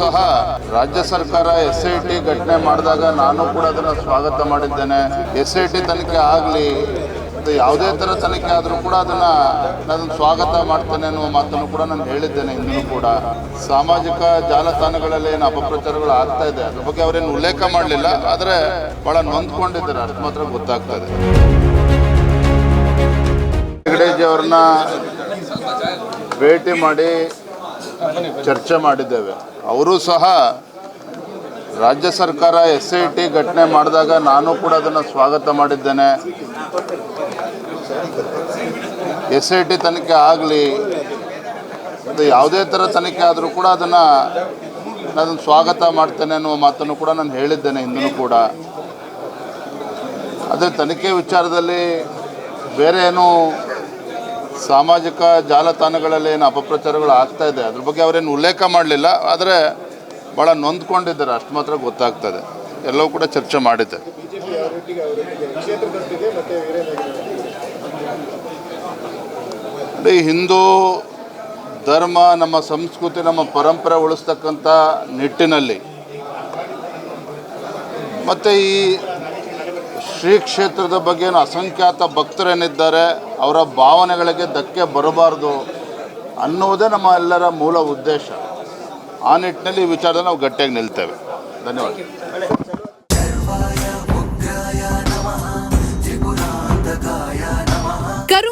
ಸಹ ರಾಜ್ಯ ಸರ್ಕಾರ ಎಸ್ ಐ ಟಿ ಘಟನೆ ಮಾಡಿದಾಗ ನಾನು ಕೂಡ ಅದನ್ನು ಸ್ವಾಗತ ಮಾಡಿದ್ದೇನೆ. ಎಸ್ ಐ ಟಿ ತನಿಖೆ ಆಗಲಿ ಯಾವುದೇ ಥರ ತನಿಖೆ ಆದರೂ ಕೂಡ ಅದನ್ನು ನಾನು ಸ್ವಾಗತ ಮಾಡ್ತೇನೆ ಅನ್ನುವ ಮಾತನ್ನು ಕೂಡ ನಾನು ಹೇಳಿದ್ದೇನೆ ಇನ್ನೂ ಕೂಡ. ಸಾಮಾಜಿಕ ಜಾಲತಾಣಗಳಲ್ಲಿ ಏನು ಅಪಪ್ರಚಾರಗಳು ಆಗ್ತಾ ಇದೆ, ಅದ್ರ ಬಗ್ಗೆ ಅವರೇನು ಉಲ್ಲೇಖ ಮಾಡಲಿಲ್ಲ, ಆದರೆ ಭಾಳ ನೊಂದ್ಕೊಂಡಿದ್ದಾರೆ. ಅದು ಮಾತ್ರ ಗೊತ್ತಾಗ್ತಾ ಇದೆ. ಹೆಗಡೆಜಿ ಅವ್ರನ್ನ ಭೇಟಿ ಮಾಡಿ ಚರ್ಚೆ ಮಾಡಿದ್ದೇವೆ. ಅವರು ಸಹ ರಾಜ್ಯ ಸರ್ಕಾರ ಎಸ್ ಐ ಟಿ ಘಟನೆ ಮಾಡಿದಾಗ ನಾನು ಕೂಡ ಅದನ್ನು ಸ್ವಾಗತ ಮಾಡಿದ್ದೇನೆ. ಎಸ್ ಐ ಟಿ ತನಿಖೆ ಆಗಲಿ, ಅದು ಯಾವುದೇ ಥರ ತನಿಖೆ ಆದರೂ ಕೂಡ ಅದನ್ನು ನಾನು ಸ್ವಾಗತ ಮಾಡ್ತೇನೆ ಅನ್ನುವ ಮಾತನ್ನು ಕೂಡ ನಾನು ಹೇಳಿದ್ದೇನೆ ಹಿಂದೂ ಕೂಡ. ಅದೇ ತನಿಖೆ ವಿಚಾರದಲ್ಲಿ ಬೇರೆ ಏನು ಸಾಮಾಜಿಕ ಜಾಲತಾಣಗಳಲ್ಲಿ ಏನು ಅಪಪ್ರಚಾರಗಳು ಆಗ್ತಾ ಇದೆ, ಅದ್ರ ಬಗ್ಗೆ ಅವರೇನು ಉಲ್ಲೇಖ ಮಾಡಲಿಲ್ಲ, ಆದರೆ ಭಾಳ ನೊಂದ್ಕೊಂಡಿದ್ದಾರೆ, ಅಷ್ಟು ಮಾತ್ರ ಗೊತ್ತಾಗ್ತದೆ ಎಲ್ಲವೂ ಕೂಡ ಚರ್ಚೆ ಮಾಡಿದ್ದೆ ಅದೇ ಹಿಂದೂ ಧರ್ಮ, ನಮ್ಮ ಸಂಸ್ಕೃತಿ, ನಮ್ಮ ಪರಂಪರೆ ಉಳಿಸ್ತಕ್ಕಂಥ ನಿಟ್ಟಿನಲ್ಲಿ, ಮತ್ತು ಈ ಶ್ರೀ ಕ್ಷೇತ್ರದ ಬಗ್ಗೆ ಅಸಂಖ್ಯಾತ ಭಕ್ತರೇನಿದ್ದಾರೆ, ಅವರ ಭಾವನೆಗಳಿಗೆ ಧಕ್ಕೆ ಬರಬಾರ್ದು ಅನ್ನುವುದೇ ನಮ್ಮ ಎಲ್ಲರ ಮೂಲ ಉದ್ದೇಶ. ಆ ನಿಟ್ಟಿನಲ್ಲಿ ಈ ವಿಚಾರದಲ್ಲಿ ನಾವು ಗಟ್ಟಿಯಾಗಿ ನಿಲ್ತೇವೆ. ಧನ್ಯವಾದ.